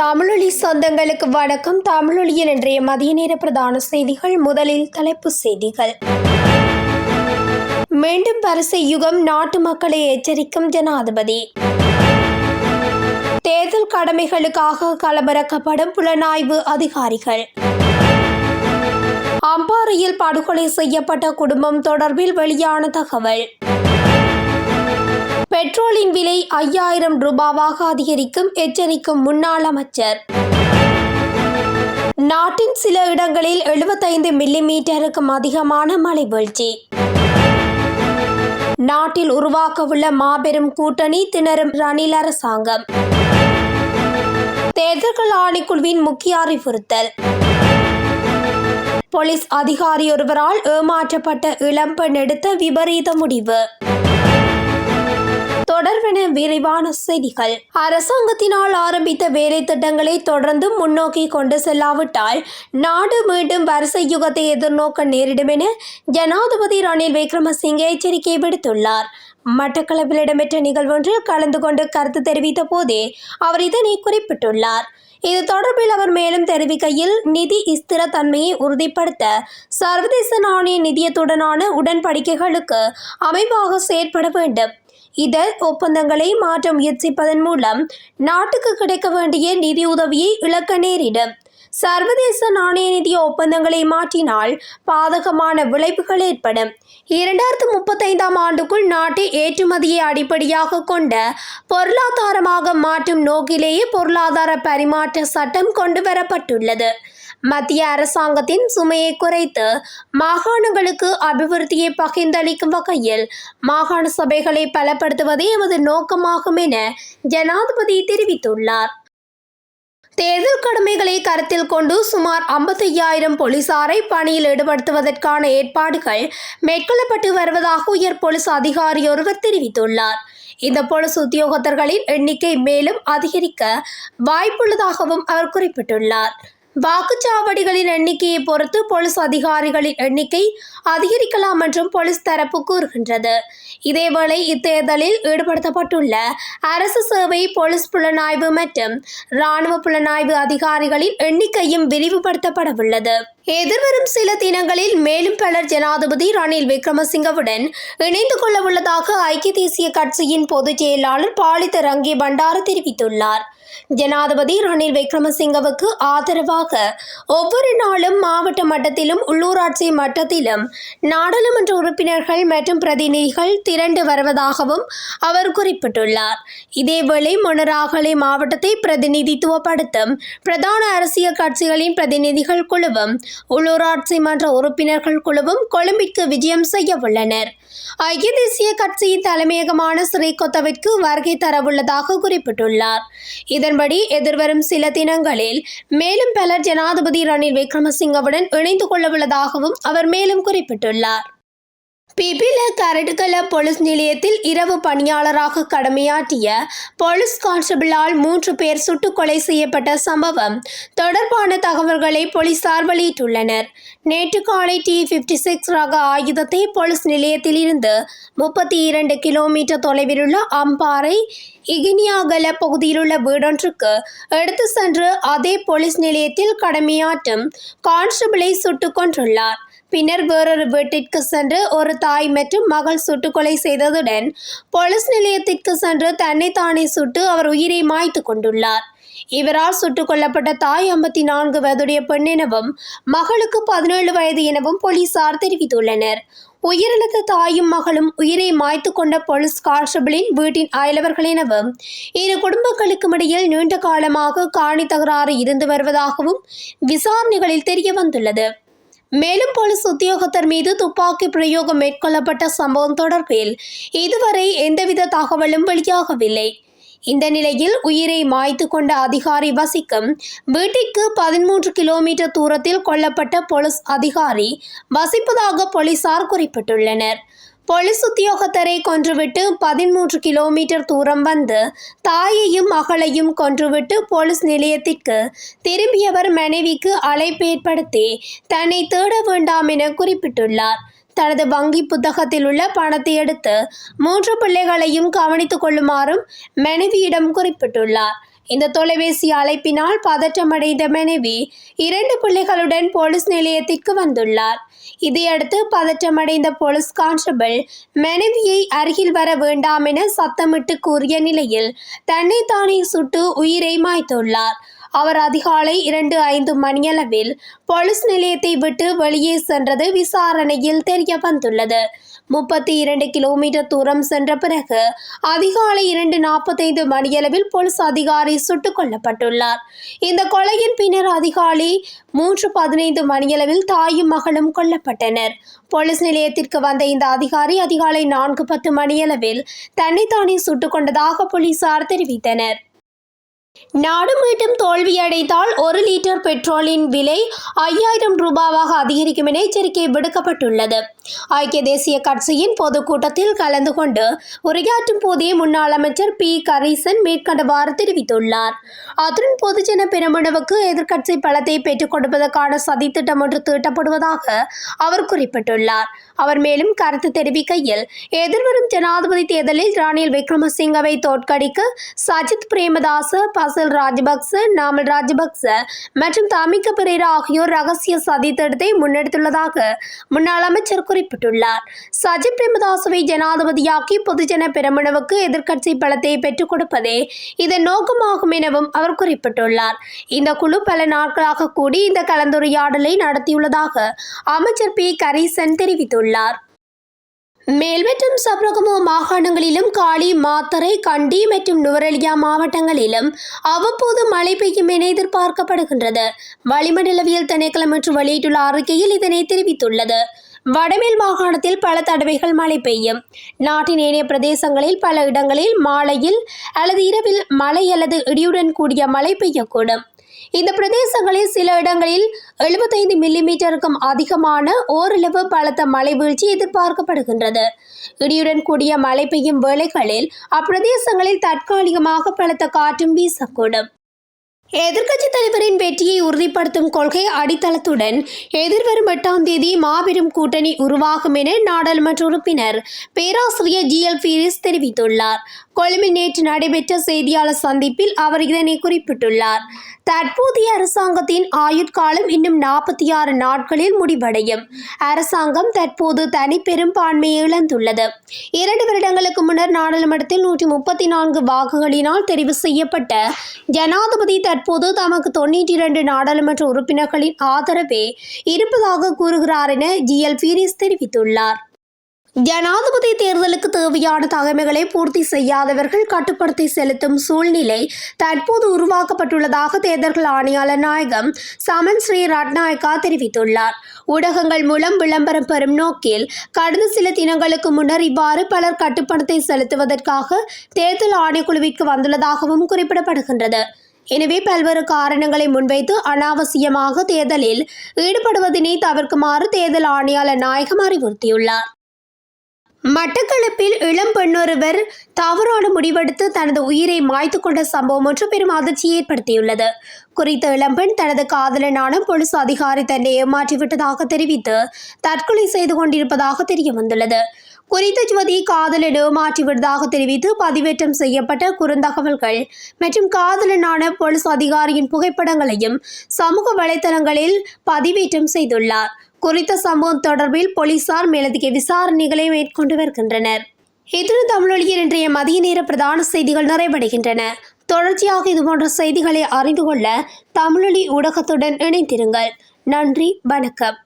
தமிழொலி சொந்தங்களுக்கு வணக்கம். தமிழொலியில் இன்றைய மதிய நேர பிரதான செய்திகள் முதலில் தலைப்புச் செய்திகள். மீண்டும் வரிசை யுகம் நாட்டு மக்களை எச்சரிக்கும் ஜனாதிபதி. தேர்தல் கடமைகளுக்காக களமிறக்கப்படும் புலனாய்வு அதிகாரிகள். அம்பாறையில் படுகொலை செய்யப்பட்ட குடும்பம் தொடர்பில் வெளியான தகவல். பெட்ரோலின் விலை ஐயாயிரம் ரூபாவாக அதிகரிக்கும் எச்சரிக்கும் முன்னாள் அமைச்சர். நாட்டின் சில இடங்களில் 75 மில்லி மீட்டருக்கும் அதிகமான மழை வீழ்ச்சி. நாட்டில் உருவாக்கவுள்ள மாபெரும் கூட்டணி திணறும் ரணில் அரசாங்கம். தேர்தல்கள் ஆணைக்குழுவின் முக்கிய அறிவுறுத்தல். போலீஸ் அதிகாரி ஒருவரால் ஏமாற்றப்பட்ட இளம்பெண் எடுத்த விபரீத முடிவு. தொடர்பென விரைவான செய்திகள். அரசாங்கத்தினால் ஆரம்பித்த வேலை திட்டங்களை தொடர்ந்து முன்னோக்கி கொண்டு செல்லாவிட்டால் நாடு மீண்டும் வரிசை யுகத்தை எதிர்நோக்க நேரிடும் என ஜனாதிபதி ரணில் விக்ரமசிங்கே எச்சரிக்கை விடுத்துள்ளார். மட்டக்களப்பில் இடம்பெற்ற நிகழ்வொன்றில் கலந்து கொண்டு கருத்து தெரிவித்த போதே அவர் இதனை குறிப்பிட்டுள்ளார். இது தொடர்பில் அவர் மேலும் தெரிவிக்கையில் நிதி ஸ்திரத்தன்மையை உறுதிப்படுத்த சர்வதேச நாணய நிதியத்துடனான உடன்படிக்கைகளுக்கு அமைவாக செயற்பட வேண்டும். இதர் ஒப்பந்தங்களை மாற்ற முயற்சிப்பதன் மூலம் நாட்டுக்கு கிடைக்க வேண்டிய நிதி உதவியை இழக்க நேரிடும். சர்வதேச நாணய நிதிய ஒப்பந்தங்களை மாற்றினால் பாதகமான விளைவுகள் ஏற்படும். இரண்டாயிரத்து முப்பத்தைந்தாம் ஆண்டுக்குள் நாட்டை ஏற்றுமதியை அடிப்படையாக கொண்ட பொருளாதாரமாக மாற்றும் நோக்கிலேயே பொருளாதார பரிமாற்ற சட்டம் கொண்டு வரப்பட்டுள்ளது மத்திய அரசாங்கத்தின் சுமையை குறைத்து மாகாணங்களுக்கு அபிவிருத்தியை பகிர்ந்தளிக்கும் வகையில் மாகாண சபைகளை பலப்படுத்துவதே எமது நோக்கமாகும் என ஜனாதிபதி தெரிவித்துள்ளார். தேர்தல் கடமைகளை கருத்தில் கொண்டு சுமார் ஐம்பத்தையாயிரம் போலீசாரை பணியில் ஈடுபடுத்துவதற்கான ஏற்பாடுகள் மேற்கொள்ளப்பட்டு வருவதாக உயர் போலீஸ் அதிகாரி ஒருவர் தெரிவித்துள்ளார். இந்த போலீஸ் உத்தியோகத்தர்களின் எண்ணிக்கை மேலும் அதிகரிக்க வாய்ப்புள்ளதாகவும் அவர் குறிப்பிட்டுள்ளார். வாக்குச்சாவடிகளின் எண்ணிக்கையை பொறுத்து போலீஸ் அதிகாரிகளின் எண்ணிக்கை அதிகரிக்கலாம் என்றும் போலீஸ் தரப்பு கூறுகின்றது. இதேவேளை இத்தேர்தலில் ஈடுபடுத்தப்பட்டுள்ள அரசு சேவை போலீஸ் புலனாய்வு மற்றும் இராணுவ புலனாய்வு அதிகாரிகளின் எண்ணிக்கையும் விரிவுபடுத்தப்படவுள்ளது. எதிர்வரும் சில தினங்களில் மேலும் பலர் ஜனாதிபதி ரணில் விக்ரமசிங்கவுடன் இணைந்து கொள்ள உள்ளதாக ஐக்கிய தேசிய கட்சியின் பொதுச் செயலாளர் பாலித ரங்கி பண்டார தெரிவித்துள்ளார். ஜனாதிபதி ரணில் விக்ரமசிங்கவுக்கு ஆதரவாக ஒவ்வொரு நாளும் மாவட்ட மட்டத்திலும் உள்ளூராட்சி மட்டத்திலும் நாடாளுமன்ற உறுப்பினர்கள் மற்றும் பிரதிநிதிகள் திரண்டு வருவதாகவும் அவர் குறிப்பிட்டுள்ளார். இதேவேளை மொனராகலை மாவட்டத்தை பிரதிநிதித்துவப்படுத்தும் பிரதான அரசியல் கட்சிகளின் பிரதிநிதிகள் குழுவும் உள்ளூராட்சி மன்ற உறுப்பினர்கள் குழுவும் கொழும்பிற்கு விஜயம் செய்ய உள்ளனர். ஐக்கிய தேசிய கட்சியின் தலைமையகமான ஸ்ரீகொத்தவிற்கு வருகை தரவுள்ளதாக குறிப்பிட்டுள்ளார். இதன்படி எதிர்வரும் சில தினங்களில் மேலும் பலர் ஜனாதிபதி ரணில் விக்ரமசிங்கவுடன் இணைந்து கொள்ளவுள்ளதாகவும் அவர் மேலும் குறிப்பிட்டுள்ளார். பிபில கரடுகல போலீஸ் நிலையத்தில் இரவு பணியாளராக கடமையாற்றிய போலீஸ் கான்ஸ்டபிளால் மூன்று பேர் சுட்டுக் கொலை செய்யப்பட்ட சம்பவம் தொடர்பான தகவல்களை போலீசார் வெளியிட்டுள்ளனர். நேற்று காலை டி பிப்டி சிக்ஸ் ரக ஆயுதத்தை போலீஸ் நிலையத்தில் இருந்து முப்பத்தி இரண்டு கிலோமீட்டர் தொலைவில் உள்ள அம்பாறை இகினியாகல பகுதியிலுள்ள வீடொன்றுக்கு எடுத்து சென்று அதே போலீஸ் நிலையத்தில் கடமையாற்றும் கான்ஸ்டபிளை சுட்டுக் கொன்றுள்ளார். பின்னர் வேறொரு வீட்டிற்கு சென்று ஒரு தாய் மற்றும் மகள் சுட்டுக்கொலை செய்ததுடன் போலீஸ் நிலையத்திற்கு சென்று தன்னைத்தானே சுட்டு அவர் உயிரை மாய்த்து கொண்டுள்ளார். இவரால் சுட்டுக் கொல்லப்பட்ட தாய் ஐம்பத்தி நான்கு வயதுடைய பெண் எனவும் மகளுக்கு பதினேழு வயது எனவும் போலீசார் தெரிவித்துள்ளனர். உயிரிழந்த தாயும் மகளும் உயிரை மாய்த்து கொண்ட போலீஸ் கான்ஸ்டபிளின் வீட்டின் அயலவர்கள் எனவும் இரு குடும்பங்களுக்கும் இடையில் நீண்ட காலமாக காணி தகராறு இருந்து வருவதாகவும் விசாரணைகளில் தெரிய வந்துள்ளது மேலும் போலீஸ் உத்தியோகத்தர் மீது துப்பாக்கி பிரயோகம் மேற்கொள்ளப்பட்ட சம்பவம் தொடர்பில் இதுவரை எந்தவித தகவலும் வெளியாகவில்லை. இந்த நிலையில் உயிரை மாய்த்து கொண்ட அதிகாரி வசிக்கும் வீட்டிற்கு பதிமூன்று கிலோமீட்டர் தூரத்தில் கொல்லப்பட்ட போலீஸ் அதிகாரி வசிப்பதாக போலீசார் குறிப்பிட்டுள்ளனர். போலீஸ் உத்தியோகத்தரை கொன்றுவிட்டு பதிமூன்று கிலோமீட்டர் தூரம் வந்து தாயையும் மகளையும் கொன்றுவிட்டு போலீஸ் நிலையத்திற்கு திரும்பியவர் மனைவிக்கு அழைப்பு ஏற்படுத்தி தன்னை தேட வேண்டாம் என குறிப்பிட்டுள்ளார். தனது வங்கி புத்தகத்தில் உள்ள பணத்தை எடுத்து மூன்று பிள்ளைகளையும் கவனித்துக் கொள்ளுமாறும் மனைவியிடம் குறிப்பிட்டுள்ளார். இந்த தொலைபேசி அழைப்பினால் பதற்றமடைந்த மனைவி இரண்டு பிள்ளைகளுடன் போலீஸ் நிலையத்திற்கு வந்துள்ளார். இதையடுத்து பதற்றமடைந்த போலீஸ் கான்ஸ்டபிள் மனைவியை அருகில் வர வேண்டாம் என சத்தமிட்டு கூறிய நிலையில் தன்னைத்தானே சுட்டு உயிரை மாய்த்துள்ளார். அவர் அதிகாலை இரண்டு ஐந்து மணியளவில் போலீஸ் நிலையத்தை விட்டு வெளியே சென்றது விசாரணையில் தெரிய வந்துள்ளது. முப்பத்தி இரண்டு கிலோமீட்டர் தூரம் சென்ற பிறகு அதிகாலை இரண்டு நாற்பத்தைந்து மணியளவில் போலீஸ் அதிகாரி சுட்டுக் கொல்லப்பட்டுள்ளார். இந்த கொலையின் பின்னர் அதிகாலை மூன்று பதினைந்து மணியளவில் தாயும் மகளும் கொல்லப்பட்டனர். போலீஸ் நிலையத்திற்கு வந்த இந்த அதிகாரி அதிகாலை நான்கு பத்து மணியளவில் தன்னைத்தானே சுட்டுக் கொண்டதாக போலீசார் தெரிவித்தனர். நாடு மீண்டும் தோல்வியடைந்தால் ஒரு லிட்டர் பெட்ரோலின் விலை ஐயாயிரம் ரூபாவாக அதிகரிக்கும் என எச்சரிக்கை விடுக்கப்பட்டுள்ளது. ஐக்கிய தேசிய கட்சியின் பொதுக்கூட்டத்தில் கலந்து கொண்டு உரையாற்றும் போதே முன்னாள் அமைச்சர் பி. கரீசன் மேற்கண்டவாறு தெரிவித்துள்ளார். அத்துடன் பொதுஜன பெருமளவுக்கு எதிர்க்கட்சி பலத்தை பெற்றுக் கொடுப்பதற்கான சதித்திட்டம் ஒன்று தீட்டப்படுவதாக அவர் குறிப்பிட்டுள்ளார். அவர் மேலும் கருத்து தெரிவிக்கையில் எதிர்வரும் ஜனாதிபதி தேர்தலில் ரணில் விக்ரமசிங்கவை தோற்கடிக்க சஜித் பிரேமதாச பசல் ராஜபக்ச நாமல் ராஜபக்ச மற்றும் தமிக்க பெரேரா ஆகியோர் ரகசிய சதித்திட்டத்தை முன்னெடுத்துள்ளதாக முன்னாள் அமைச்சர் குறிப்பிட்டுள்ளார். சஜித் பிரேமதாசவை ஜனாதிபதியாக்கி பொதுஜன பெருமனவுக்கு எதிர்க்கட்சி பலத்தை பெற்றுக் கொடுப்பதே இதன் நோக்கமாகும் எனவும் அவர் குறிப்பிட்டுள்ளார். இந்த குழு பல நாட்களாக கூடி இந்த கலந்துரையாடலை நடத்தியுள்ளதாக அமைச்சர் பி கரீசன் தெரிவித்துள்ளார். மேல் மற்றும் சப்ரகமோ மாகாணங்களிலும் காளி மாத்தரை கண்டி மற்றும் நுவரெலியா மாவட்டங்களிலும் அவ்வப்போது மழை பெய்யும் என எதிர்பார்க்கப்படுகின்றது. வளிமண்டலவியல் திணைக்களம் இன்று வெளியிட்டுள்ள அறிக்கையில் இதனை தெரிவித்துள்ளது. வடமேல் மாகாணத்தில் பல தடவைகள் மழை பெய்யும். நாட்டின் ஏனைய பிரதேசங்களில் பல இடங்களில் மாலையில் அல்லது இரவில் மழை அல்லது இடியுடன் கூடிய மழை பெய்யக்கூடும். இந்த பிரதேசங்களில் சில இடங்களில் எழுபத்தைந்து மில்லிமீட்டருக்கும் அதிகமான ஓரளவு பலத்த மழை வீழ்ச்சி எதிர்பார்க்கப்படுகின்றது. இடியுடன் கூடிய மழை பெய்யும் வேளைகளில் அப்பிரதேசங்களில் தற்காலிகமாக பலத்த காற்றும் வீசக்கூடும். எதிர்க்கட்சி தலைவரின் வெற்றியை உறுதிப்படுத்தும் கொள்கை அடித்தளத்துடன் எதிர்வரும் எட்டாம் தேதி மாபெரும் கூட்டணி உருவாகும் என நாடாளுமன்ற உறுப்பினர் பேராசிரியர் ஜி எல் பீரிஸ் தெரிவித்துள்ளார். கொழும்பில் நேற்று நடைபெற்ற செய்தியாளர் சந்திப்பில் அவர் இதனை குறிப்பிட்டுள்ளார். தற்போதைய அரசாங்கத்தின் ஆயுட்காலம் இன்னும் நாற்பத்தி ஆறு நாட்களில் முடிவடையும். அரசாங்கம் தற்போது தனி பெரும்பான்மையை இழந்துள்ளது. இரண்டு வருடங்களுக்கு முன்னர் நாடாளுமன்றத்தில் நூற்றி முப்பத்தி நான்கு வாக்குகளினால் தெரிவு செய்யப்பட்ட ஜனாதிபதி தற்போது தமக்கு தொண்ணூற்றி இரண்டு நாடாளுமன்ற உறுப்பினர்களின் ஆதரவே இருப்பதாக கூறுகிறார் என ஜி எல் பீரிஸ் தெரிவித்துள்ளார். ஜனாதிபதி தேர்தலுக்கு தேவையான தகமைகளை பூர்த்தி செய்யாதவர்கள் கட்டுப்படுத்தி செலுத்தும் சூழ்நிலை தற்போது உருவாக்கப்பட்டுள்ளதாக தேர்தல்கள் ஆணையாளர் நாயகம் சமன் ஸ்ரீ ரட்நாயக்கா தெரிவித்துள்ளார். ஊடகங்கள் மூலம் விளம்பரம் பெறும் நோக்கில் கடந்த சில தினங்களுக்கு முன்னர் இவ்வாறு பலர் கட்டுப்படுத்தி செலுத்துவதற்காக தேர்தல் ஆணைக்குழுவிற்கு வந்துள்ளதாகவும் குறிப்பிடப்படுகின்றது. எனவே பல்வேறு காரணங்களை முன்வைத்து அனாவசியமாக தேர்தலில் ஈடுபடுவதனை தவிர்க்குமாறு தேர்தல் ஆணையாளர் நாயகம் அறிவுறுத்தியுள்ளார். மட்டக்களப்பில் இளம் பெண்ணொருவர் தவறான முடிவெடுத்து தனது உயிரை மாய்த்து கொண்ட சம்பவம் ஒன்று பெரும் அதிர்ச்சியை ஏற்படுத்தியுள்ளது. குறித்த இளம்பெண் தனது காதலனான போலீஸ் அதிகாரி தன்னை ஏமாற்றிவிட்டதாக தெரிவித்து தற்கொலை செய்து கொண்டிருப்பதாக தெரிய வந்துள்ளது குறித்த யுவதி காதலன் ஏமாற்றிவிட்டதாக தெரிவித்து பதிவேற்றம் செய்யப்பட்ட குறுந்தகவல்கள் மற்றும் காதலனான போலீஸ் அதிகாரியின் புகைப்படங்களையும் சமூக வலைதளங்களில் பதிவேற்றம் செய்துள்ளார். குறித்த சம்பவம் தொடர்பில் போலீசார் மேலதிக விசாரணைகளை மேற்கொண்டு வருகின்றனர். இத்துடன் தமிழொலியில் இன்றைய மதிய நேர பிரதான செய்திகள் நிறைவடைகின்றன. தொடர்ச்சியாக இதுபோன்ற செய்திகளை அறிந்து கொள்ள தமிழொலி ஊடகத்துடன் இணைந்திருங்கள். நன்றி வணக்கம்.